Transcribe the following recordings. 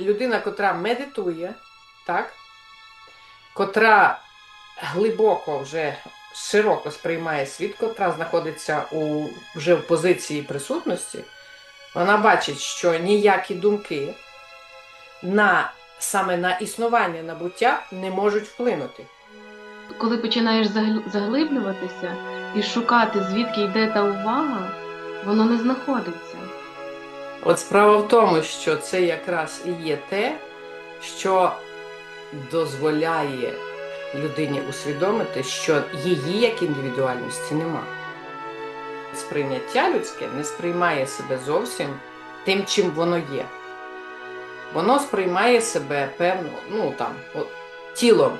людина, котра медитує, так? котра глибоко вже широко сприймає світ, котра знаходиться у, вже в позиції присутності, вона бачить, що ніякі думки на, саме на існування набуття не можуть вплинути. Коли починаєш заглиблюватися і шукати, звідки йде та увага, воно не знаходиться. От справа в тому, що це якраз і є те, що дозволяє людині усвідомити, що її як індивідуальності нема. Сприйняття людське не сприймає себе зовсім тим, чим воно є. Воно сприймає себе певно, ну там, тілом.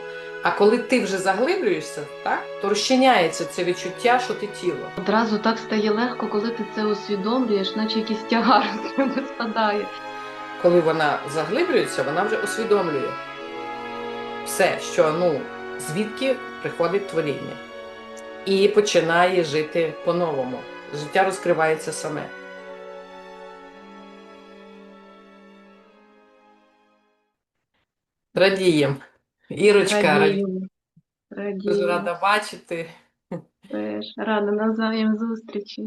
А коли ти вже заглиблюєшся, так, то розчиняється це відчуття, що ти тіло. Одразу так стає легко, коли ти це усвідомлюєш, наче якийсь тягар з тебе спадає. коли вона заглиблюється, вона вже усвідомлює все, що ну, звідки приходить творіння. І починає жити по-новому. Життя розкривається саме. Радієм. Ірочка, раді- Радію. дуже рада бачити. Теж рада навзаєм зустрічі.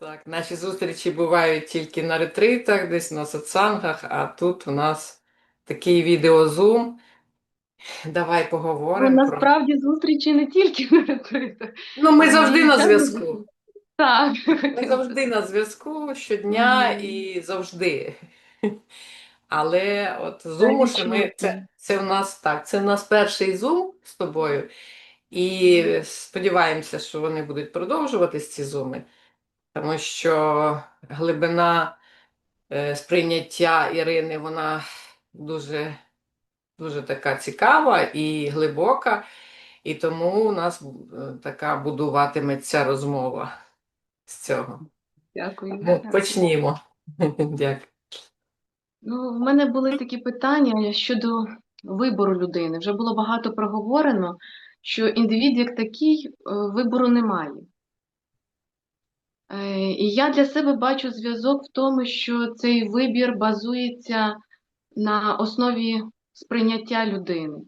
Так, наші зустрічі бувають тільки на ретритах, десь на сатсангах, а тут у нас такий відеозум. Давай Ну, поговоримо про. насправді зустрічі не тільки на ретритах. Ну, ми завжди на зв'язку. Так. Ми завжди на зв'язку щодня і завжди. Але от зуму, що ми це, це в нас так, це в нас перший зум з тобою. І сподіваємося, що вони будуть продовжуватись ці зуми, тому що глибина е, сприйняття Ірини, вона дуже, дуже така цікава і глибока, і тому у нас е, така будуватиметься розмова з цього. Дякую. Дякую. почнімо. Дякую. Ну, в мене були такі питання щодо вибору людини. Вже було багато проговорено, що індивід як такий е, вибору немає. Е, І я для себе бачу зв'язок в тому, що цей вибір базується на основі сприйняття людини.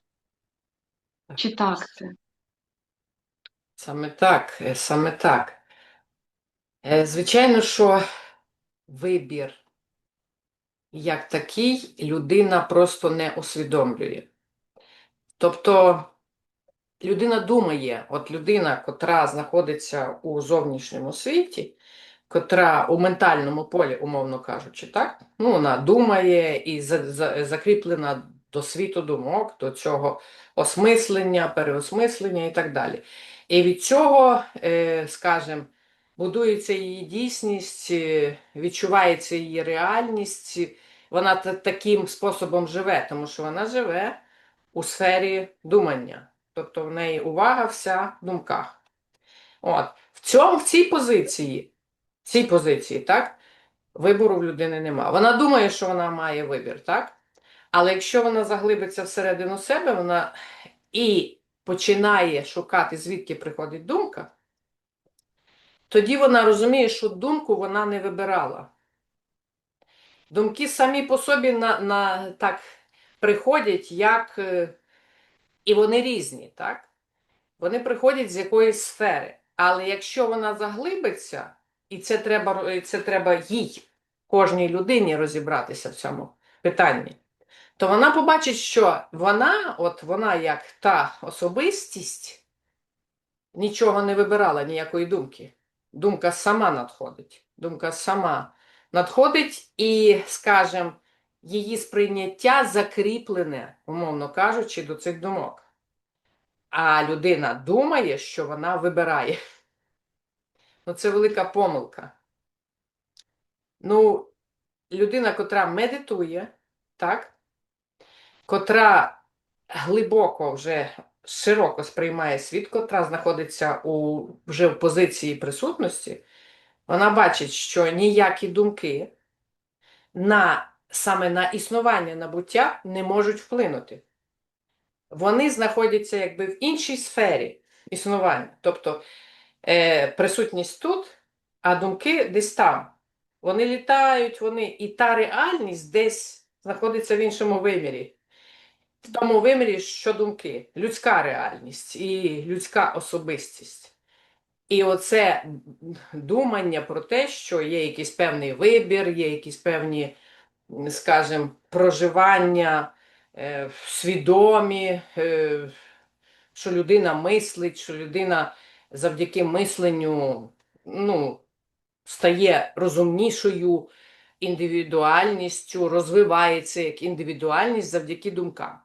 Чи так це? Саме так, е, саме так. Звичайно, що вибір як такий людина просто не усвідомлює. Тобто людина думає, от людина, котра знаходиться у зовнішньому світі, котра у ментальному полі, умовно кажучи, так? Ну, вона думає і за, за, закріплена до світу думок, до цього осмислення, переосмислення і так далі. І від цього, е, скажімо, будується її дійсність, е, відчувається її реальність. Вона таким способом живе, тому що вона живе у сфері думання. Тобто в неї увага вся в думках. От. В цьому, в цій позиції, в цій позиції, так, вибору в людини нема. Вона думає, що вона має вибір, так? Але якщо вона заглибиться всередину себе, вона і починає шукати, звідки приходить думка, тоді вона розуміє, що думку вона не вибирала. Думки самі по собі на, на, так приходять, як. е, І вони різні, так? Вони приходять з якоїсь сфери. Але якщо вона заглибиться, і це треба, це треба їй, кожній людині розібратися в цьому питанні, то вона побачить, що вона, от вона як та особистість, нічого не вибирала, ніякої думки. Думка сама надходить. Думка сама надходить і, скажімо, її сприйняття закріплене, умовно кажучи, до цих думок. А людина думає, що вона вибирає. Ну, це велика помилка. Ну, людина, котра медитує, так? котра глибоко вже широко сприймає світ, котра знаходиться у, вже в позиції присутності, вона бачить, що ніякі думки на, саме на існування набуття не можуть вплинути. Вони знаходяться якби в іншій сфері існування. Тобто е, присутність тут, а думки десь там. Вони літають, вони, і та реальність десь знаходиться в іншому вимірі. В тому вимірі, що думки, людська реальність і людська особистість. І оце думання про те, що є якийсь певний вибір, є якісь певні, скажімо, проживання е, свідомі, е, що людина мислить, що людина завдяки мисленню ну, стає розумнішою індивідуальністю, розвивається як індивідуальність завдяки думкам.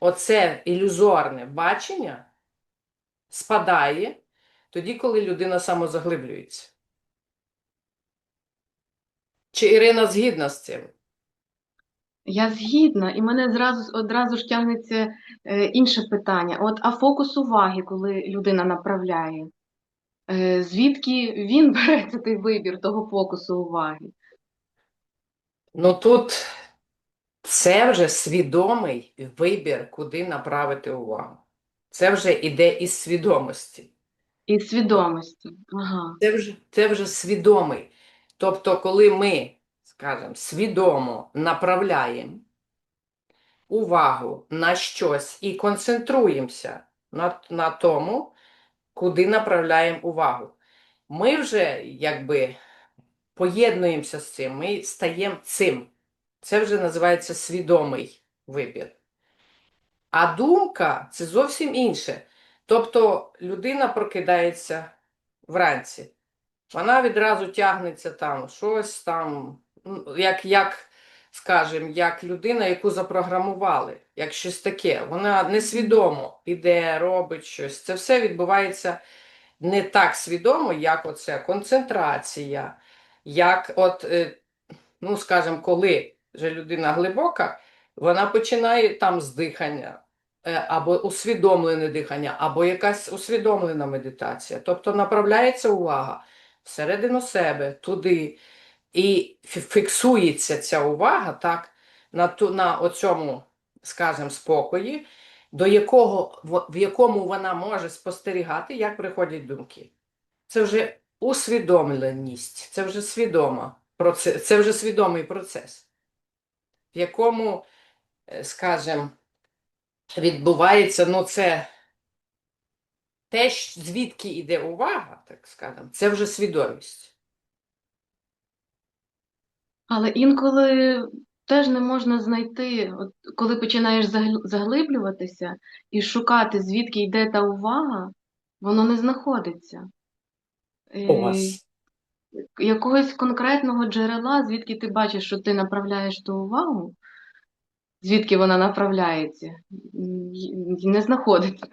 Оце ілюзорне бачення спадає тоді, коли людина самозаглиблюється. Чи Ірина згідна з цим? Я згідна, і мене зразу одразу ж тягнеться е, інше питання. От, а фокус уваги, коли людина направляє, е, звідки він бере цей вибір того фокусу уваги? Ну тут це вже свідомий вибір, куди направити увагу. Це вже іде із свідомості. І свідомості. Ага. Це вже, це вже свідомий. Тобто, коли ми, скажімо, свідомо направляємо увагу на щось і концентруємося на, на тому, куди направляємо увагу, ми вже якби поєднуємося з цим, ми стаємо цим. Це вже називається свідомий вибір. А думка це зовсім інше. Тобто людина прокидається вранці, вона відразу тягнеться там, щось там, ну, як, як скажімо, як людина, яку запрограмували, як щось таке. Вона несвідомо піде, робить щось. Це все відбувається не так свідомо, як оце концентрація, як от, е, ну, скажімо, коли вже людина глибока, вона починає там з дихання, або усвідомлене дихання, або якась усвідомлена медитація. Тобто направляється увага всередину себе, туди, і фіксується ця увага так, на, ту, на оцьому, скажімо, спокої, до якого, в- в якому вона може спостерігати, як приходять думки. Це вже усвідомленість, це вже свідома це вже свідомий процес, в якому, е, скажімо, відбувається, ну це те, звідки йде увага, так скажемо, це вже свідомість. Але інколи теж не можна знайти, от коли починаєш заглиблюватися і шукати, звідки йде та увага, воно не знаходиться. У Е, вас. Якогось конкретного джерела, звідки ти бачиш, що ти направляєш ту увагу, звідки вона направляється, не знаходиться.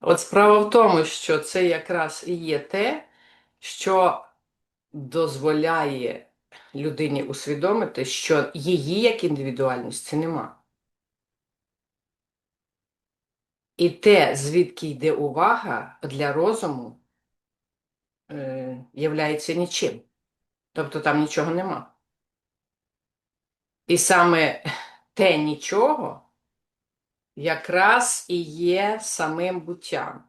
От справа в тому, що це якраз і є те, що дозволяє людині усвідомити, що її як індивідуальності нема. І те, звідки йде увага для розуму, е, являється нічим. Тобто там нічого нема. І саме те нічого якраз і є самим буттям.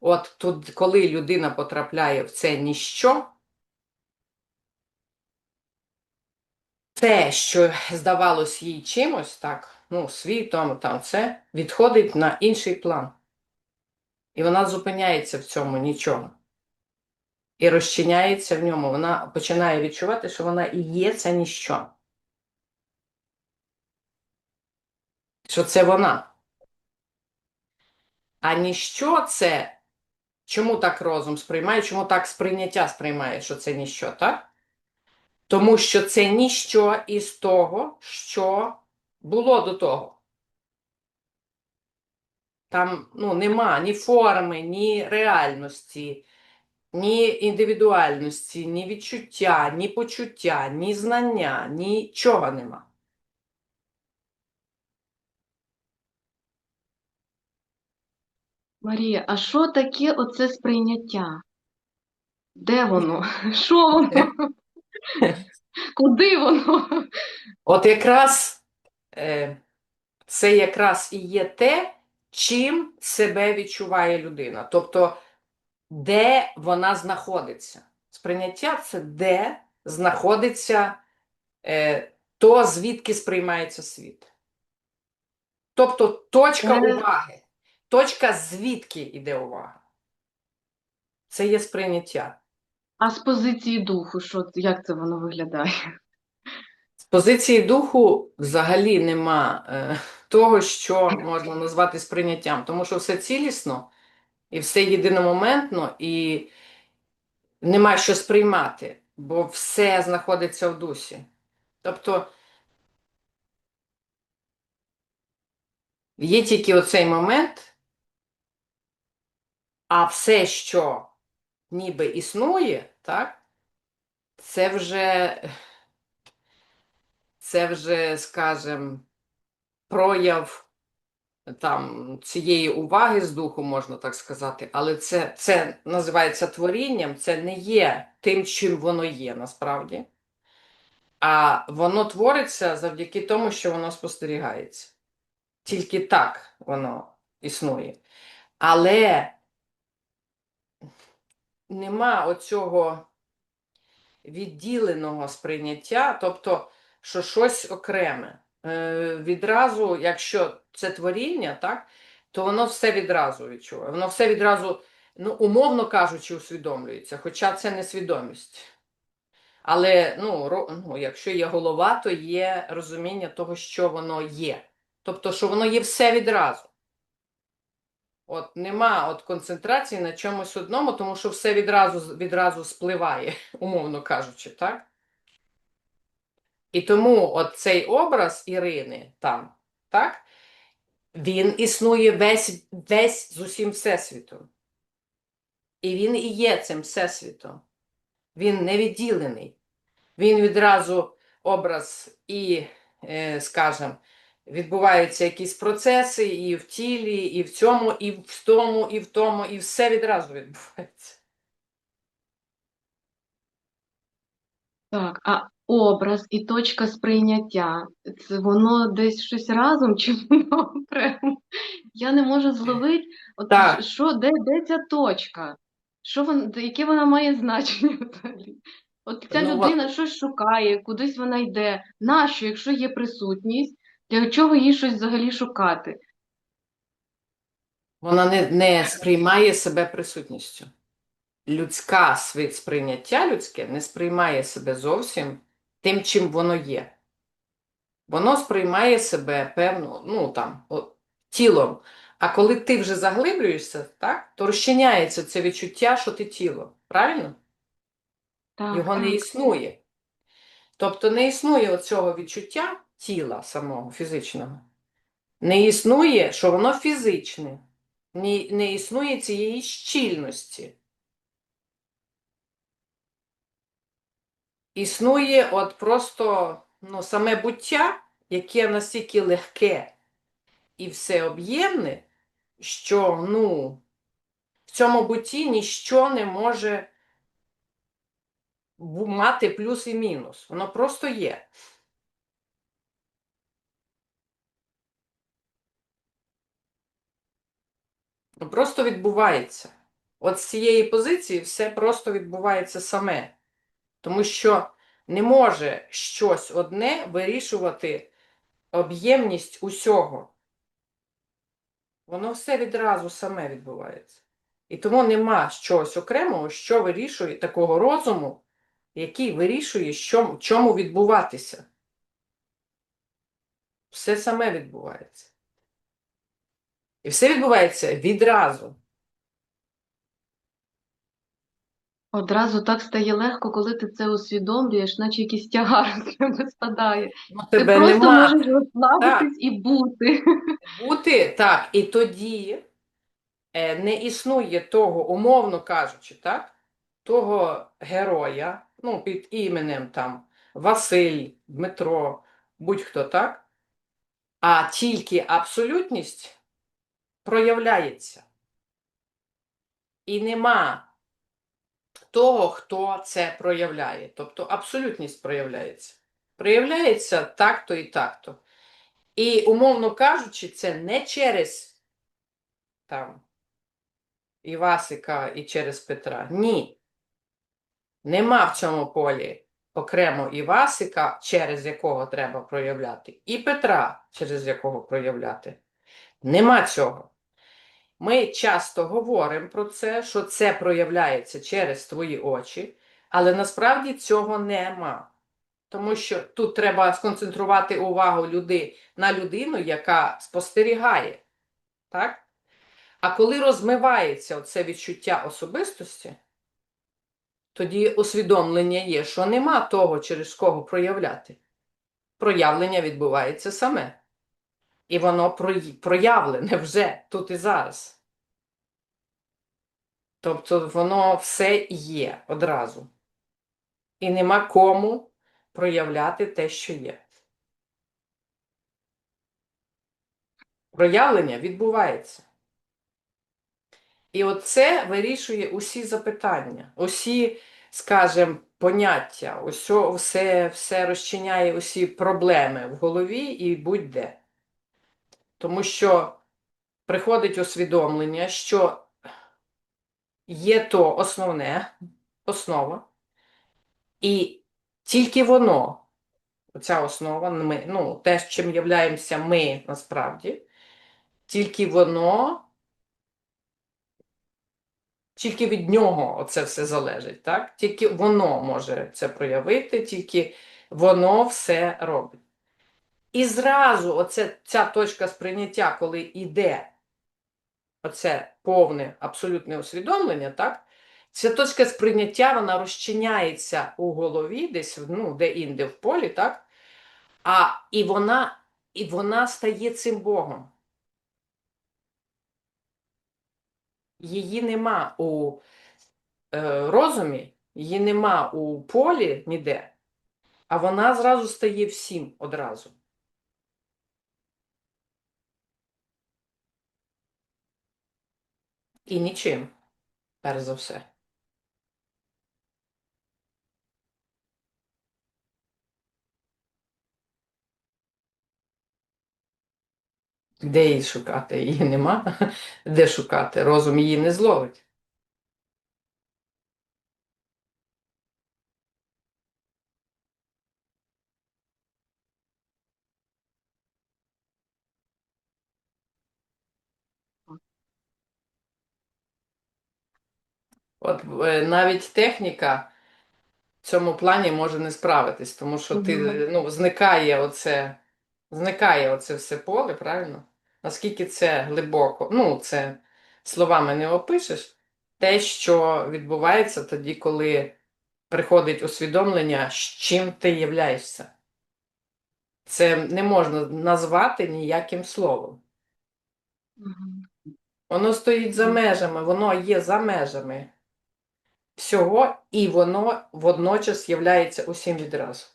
От тут, коли людина потрапляє в це ніщо, те, що здавалось їй чимось, так, ну, світом, там це, відходить на інший план. І вона зупиняється в цьому нічого. І розчиняється в ньому. Вона починає відчувати, що вона і є це ніщо. Що це вона. А ніщо це, чому так розум сприймає, чому так сприйняття сприймає, що це ніщо, так? Тому що це ніщо із того, що було до того. Там ну, нема ні форми, ні реальності, ні індивідуальності, ні відчуття, ні почуття, ні знання, нічого нема. Марія, а що таке оце сприйняття? Де воно? Що воно? Куди воно? От якраз е, це якраз і є те, чим себе відчуває людина. Тобто, де вона знаходиться. Сприйняття це де знаходиться е, то звідки сприймається світ. Тобто точка Е. уваги, точка звідки йде увага. Це є сприйняття. А з позиції духу, що, як це воно виглядає? З позиції духу взагалі нема е, того, що можна назвати сприйняттям, тому що все цілісно і все єдиномоментно, і нема що сприймати, бо все знаходиться в дусі. Тобто є тільки оцей момент, а все, що ніби існує, так, це вже, це вже, скажем, прояв там цієї уваги з духу, можна так сказати, але це, це називається творінням, це не є тим, чим воно є насправді. А воно твориться завдяки тому, що воно спостерігається. Тільки так воно існує. Але нема оцього відділеного сприйняття, тобто, що щось окреме. Е, відразу, якщо це творіння, так, то воно все відразу відчуває. Воно все відразу, ну, умовно кажучи, усвідомлюється, хоча це не свідомість. Але ну, ну, якщо є голова, то є розуміння того, що воно є. Тобто, що воно є все відразу. От нема от концентрації на чомусь одному, тому що все відразу, відразу спливає, умовно кажучи, так? І тому от цей образ Ірини там, так? Він існує весь, весь з усім Всесвітом. І він і є цим Всесвітом. Він не відділений. Він відразу образ і, е, скажем, відбуваються якісь процеси і в тілі, і в цьому, і в тому, і в тому, і все відразу відбувається. Так, а образ і точка сприйняття, це воно десь щось разом чи воно окремо? Я не можу зловити, от Так. що, де, де ця точка? Що вон, яке вона має значення взагалі? От ця Ну, людина щось шукає, кудись вона йде. Нащо, якщо є присутність, для чого їй щось взагалі шукати? Вона не, не сприймає себе присутністю. Людська сві- сприйняття людське не сприймає себе зовсім тим, чим воно є. Воно сприймає себе певно, ну там, тілом. А коли ти вже заглиблюєшся, так, то розчиняється це відчуття, що ти тіло. Правильно? Так, Його не існує. Тобто не існує оцього відчуття тіла самого фізичного. Не існує, що воно фізичне. Не, не існує цієї щільності. Існує от просто ну, саме буття, яке настільки легке і всеоб'ємне, що ну, в цьому бутті ніщо не може мати плюс і мінус. Воно просто є. Просто відбувається. От з цієї позиції все просто відбувається саме. Тому що не може щось одне вирішувати об'ємність усього. Воно все відразу саме відбувається. І тому нема щось окремого, що вирішує такого розуму, який вирішує, що, чому відбуватися. Все саме відбувається. І все відбувається відразу. Одразу так стає легко, коли ти це усвідомлюєш, наче якийсь тягар з тебе спадає. Ну, Ти тебе просто нема. можеш розслабитись і бути. бути так, і тоді е, не існує того, умовно кажучи, так, того героя, ну, під іменем там Василь, Дмитро, будь-хто так, а тільки абсолютність проявляється. І нема того, хто це проявляє. Тобто абсолютність проявляється. Проявляється так-то і так-то. І, умовно кажучи, це не через там Івасика і через Петра. Ні. Нема в цьому полі окремо Івасика, через якого треба проявляти, і Петра, через якого проявляти. Нема цього. Ми часто говоримо про це, що це проявляється через твої очі, але насправді цього нема. Тому що тут треба сконцентрувати увагу люди на людину, яка спостерігає. Так? А коли розмивається це відчуття особистості, тоді усвідомлення є, що нема того, через кого проявляти. Проявлення відбувається саме. І воно проявлене вже тут і зараз. Тобто воно все є одразу. І нема кому проявляти те, що є. Проявлення відбувається. І оце вирішує усі запитання, усі, скажімо, поняття, усьо, все, все розчиняє усі проблеми в голові і будь-де. Тому що приходить усвідомлення, що є то основне, основа, і тільки воно, ця основа, ми, ну, те, чим являємося ми насправді, тільки воно, тільки від нього оце все залежить, так? Тільки воно може це проявити, тільки воно все робить. І зразу оце, ця точка сприйняття, коли йде оце повне абсолютне усвідомлення, так? Ця точка сприйняття вона розчиняється у голові, десь ну, де-інде в полі, так? А і вона, і вона стає цим Богом. Її нема у е, розумі, її нема у полі ніде, а вона зразу стає всім одразу. І нічим, перш за все. Де її шукати? Її нема. Де шукати? Розум її не зловить. От е, навіть техніка в цьому плані може не справитись, тому що ти, ну, зникає оце, зникає оце все поле, правильно? Наскільки це глибоко, ну, це словами не опишеш, те, що відбувається тоді, коли приходить усвідомлення, з чим ти являєшся. Це не можна назвати ніяким словом. Воно стоїть за межами, воно є за межами всього, і воно водночас являється усім відразу.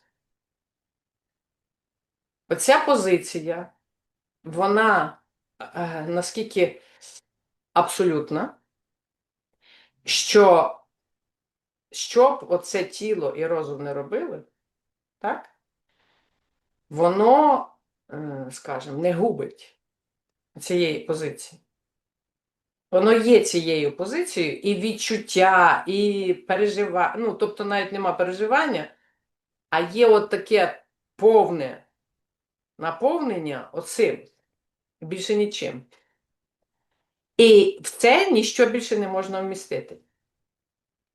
Оця позиція, вона е, наскільки абсолютна, що щоб оце тіло і розум не робили, так? Воно, е, скажімо, не губить цієї позиції. Воно є цією позицією, і відчуття, і переживання, ну, тобто навіть нема переживання, а є от таке повне наповнення оцим, більше нічим. І в це ніщо більше не можна вмістити.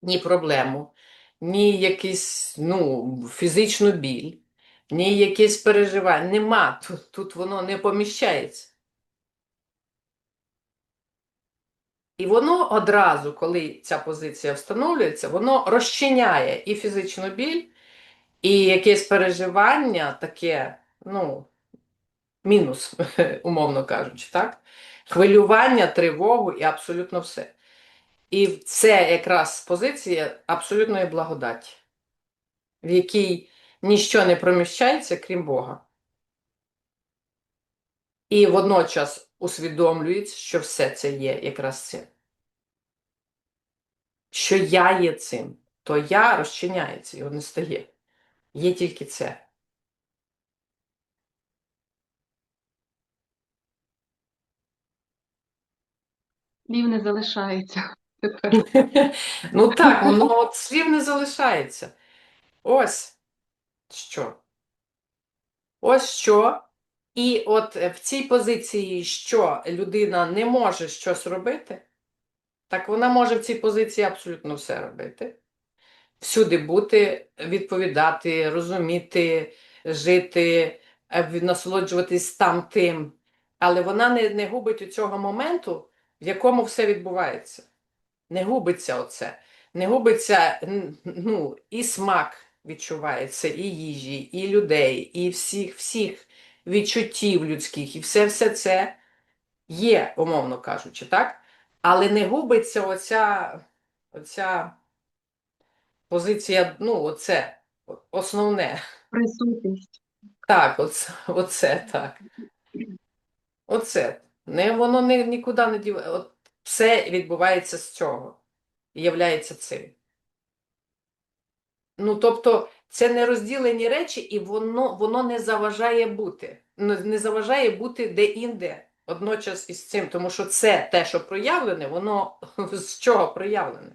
Ні проблему, ні якийсь, ну, фізичну біль, ні якесь переживання. Нема, тут, тут воно не поміщається. І воно одразу, коли ця позиція встановлюється, воно розчиняє і фізичну біль, і якесь переживання таке, ну, мінус, умовно кажучи, так? Хвилювання, тривогу і абсолютно все. І це якраз позиція абсолютної благодаті, в якій ніщо не проміщається, крім Бога. І водночас усвідомлюється, що все це є якраз це. Що я є цим, то я розчиняється, його не стає. Є тільки це. Слів не залишається. Ну так, воно от слів не залишається. Ось. Що? Ось що. І от е, в цій позиції, що людина не може щось робити, так вона може в цій позиції абсолютно все робити. Всюди бути, відповідати, розуміти, жити, е, насолоджуватись там тим. Але вона не, не губить у цього моменту, в якому все відбувається. Не губиться оце. Не губиться ну, і смак відчувається, і їжі, і людей, і всіх, всіх відчуттів людських, і все, все це є, умовно кажучи, так? Але не губиться оця, оця позиція, ну, оце основне. Присутність. Так, оце, оце так. Оце. Не, воно не, нікуди не діває. От все відбувається з цього. І являється цим. Ну, тобто, це не розділені речі, і воно, воно не заважає бути. Ну, Не заважає бути де-інде одночас із цим. Тому що це те, що проявлене, воно з чого проявлене.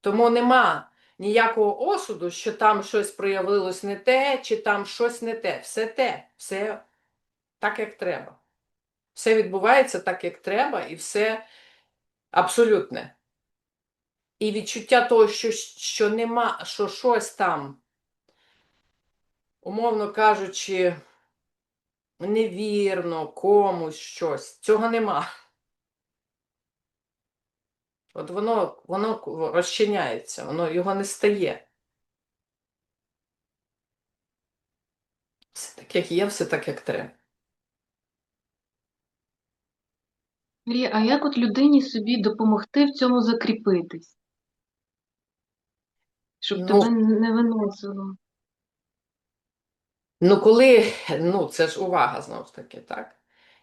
Тому нема ніякого осуду, що там щось проявилось не те, чи там щось не те. Все те, все так, як треба. Все відбувається так, як треба, і все абсолютне. І відчуття того, що, що нема, що щось там, умовно кажучи, невірно, комусь щось, цього нема. От воно, воно розчиняється, воно його не стає. Все так, як є, все так, як треба. Марія, а як от людині собі допомогти в цьому закріпитись? Щоб Ну, тебе не виносило. Ну, коли, ну, це ж увага знову ж таки, так?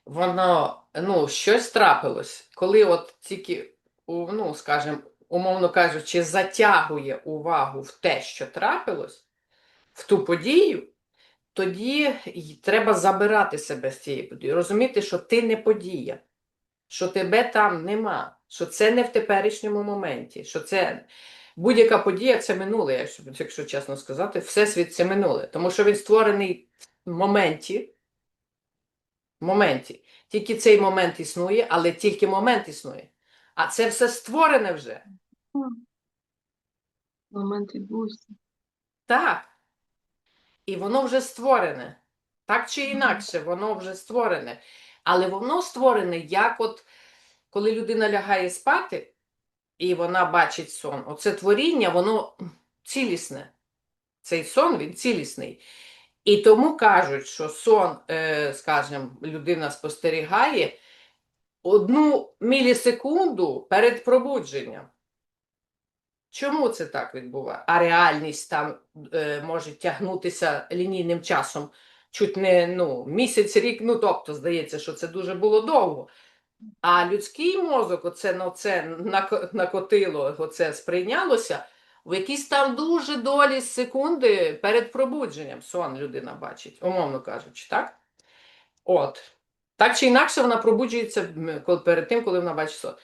Воно, ну, щось трапилось, коли от тільки, ну, скажімо, умовно кажучи, затягує увагу в те, що трапилось, в ту подію, тоді треба забирати себе з цієї події, розуміти, що ти не подія, що тебе там нема, що це не в теперішньому моменті, що це будь-яка подія це минуле, якщо, чесно сказати, всесвіт це минуле, тому що він створений в моменті. В моменті. Тільки цей момент існує, але тільки момент існує. А це все створене вже. Момент відбувся. Так. І воно вже створене. Так чи інакше, воно вже створене. Але воно створене, як от коли людина лягає спати, і вона бачить сон. Оце творіння, воно цілісне. Цей сон, він цілісний. І тому кажуть, що сон, е, скажімо, людина спостерігає одну мілісекунду перед пробудженням. Чому це так відбувається? А реальність там е, може тягнутися лінійним часом чуть не ну, місяць, рік, ну тобто здається, що це дуже було довго. А людський мозок, оце на це нако- накотило, оце сприйнялося в якісь там дуже долі секунди перед пробудженням сон людина бачить, умовно кажучи, так? От. Так чи інакше вона пробуджується перед тим, коли вона бачить сон.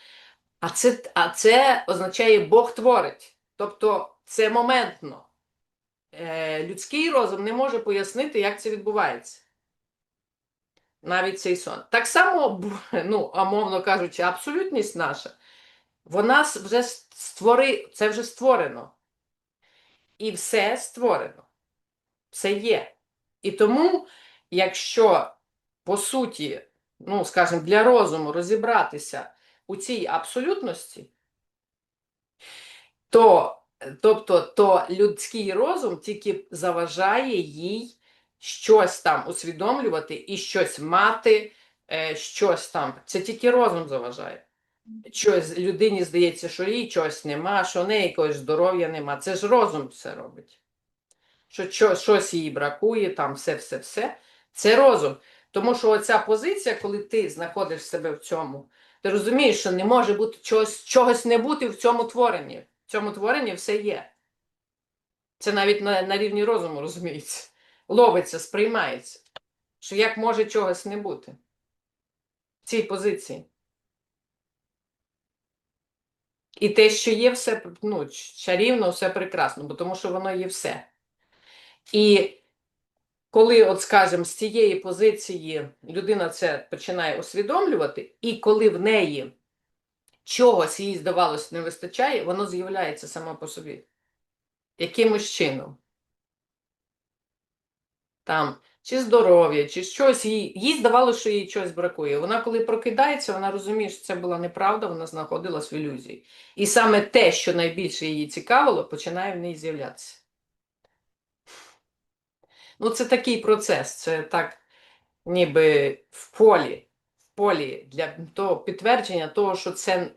А це, а це означає Бог творить. Тобто це моментно. Е, людський розум не може пояснити, як це відбувається. Навіть цей сон. Так само, ну, а мовно кажучи, абсолютність наша, вона вже створи, це вже створено. І все створено. Все є. І тому, якщо, по суті, ну, скажімо, для розуму розібратися у цій абсолютності, то, тобто, то людський розум тільки заважає їй щось там усвідомлювати і щось мати, е, щось там. Це тільки розум заважає. Щось людині здається, що їй чогось нема, що в неї якогось здоров'я нема. Це ж розум все робить. Що щось їй бракує, там все-все-все. Це розум. Тому що оця позиція, коли ти знаходиш себе в цьому, ти розумієш, що не може бути чогось, чогось не бути в цьому творенні. В цьому творенні все є. Це навіть на, на рівні розуму розуміється. Ловиться, сприймається. Що як може чогось не бути в цій позиції. І те, що є, все ну, чарівно, все прекрасно, бо тому що воно є все. І коли, от скажімо, з цієї позиції людина це починає усвідомлювати, і коли в неї чогось їй здавалось не вистачає, воно з'являється само по собі. Якимось чином. Там, чи здоров'я, чи щось їй, їй здавалося, що їй щось бракує. Вона, коли прокидається, вона розуміє, що це була неправда, вона знаходилась в ілюзії. І саме те, що найбільше її цікавило, починає в ній з'являтися. Ну, це такий процес, це так, ніби в полі, в полі для того підтвердження того, що це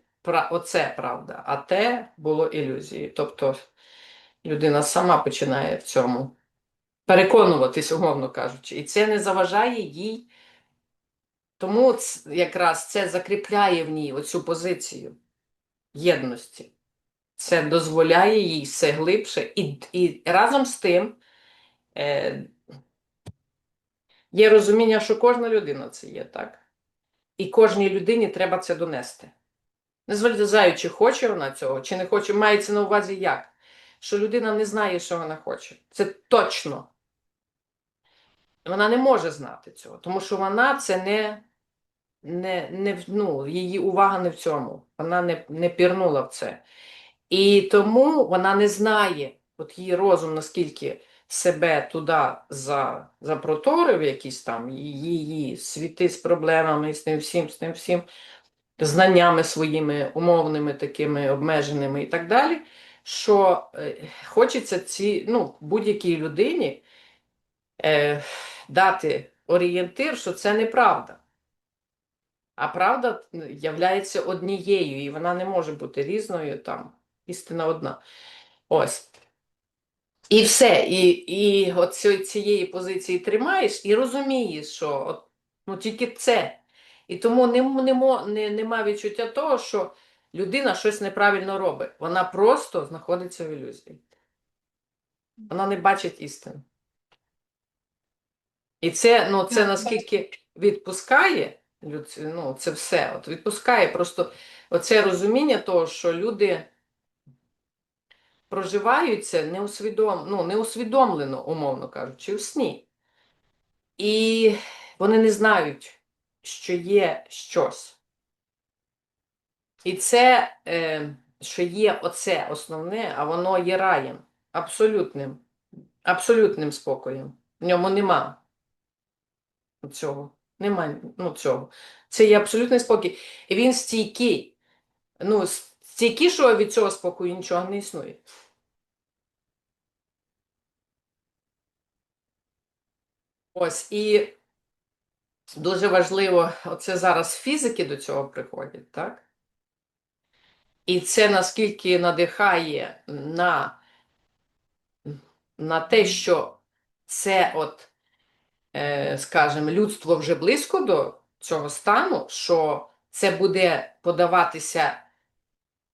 оце правда, а те було ілюзією. Тобто людина сама починає в цьому переконуватись, умовно кажучи, і це не заважає їй. Тому якраз це закріпляє в ній оцю позицію єдності. Це дозволяє їй все глибше, і, і разом з тим е, є розуміння, що кожна людина це є, так? І кожній людині треба це донести. Незважаючи, хоче вона цього, чи не хоче, мається на увазі як? Що людина не знає, що вона хоче. Це точно. Вона не може знати цього, тому що вона це не, не, не ну, її увага не в цьому. Вона не, не пірнула в це. І тому вона не знає, от її розум наскільки себе туди за, запроторив, якісь там її світи з проблемами, з тим всім, з тим всім, знаннями своїми умовними, такими обмеженими і так далі. Що е, хочеться ці, ну, будь-якій людині е, дати орієнтир, що це неправда. А правда являється однією, і вона не може бути різною, там, істина одна. Ось. І все. І, і от цієї позиції тримаєш і розумієш, що от, ну, тільки це. І тому не, м- не, не, нема відчуття того, що людина щось неправильно робить. Вона просто знаходиться в ілюзії. Вона не бачить істину. І це, ну, це наскільки відпускає ну, це все. От відпускає просто оце розуміння того, що люди проживаються неусвідом, ну, неусвідомлено, умовно кажучи, у сні. І вони не знають, що є щось. І це, е, що є оце основне, а воно є раєм, абсолютним, абсолютним спокоєм. В ньому нема цього. Нема ну, цього. Це є абсолютний спокій. І він стійкий. Ну, с- стійкий, що від цього спокою нічого не існує. Ось, і дуже важливо, оце зараз фізики до цього приходять, так? І це наскільки надихає на, на те, що це от, скажімо, людство вже близько до цього стану, що це буде подаватися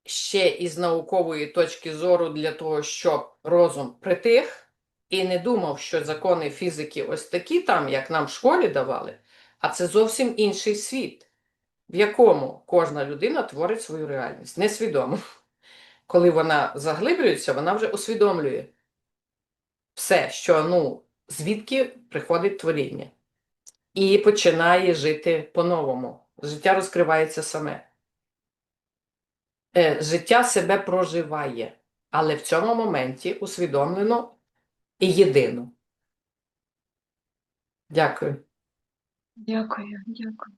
ще із наукової точки зору для того, щоб розум притих і не думав, що закони фізики ось такі там, як нам в школі давали, а це зовсім інший світ, в якому кожна людина творить свою реальність несвідомо. Коли вона заглиблюється, вона вже усвідомлює все, що ну, звідки приходить творіння, і починає жити по-новому. Життя розкривається саме. Е, Життя себе проживає, але в цьому моменті усвідомлено і єдино. Дякую. Дякую, дякую.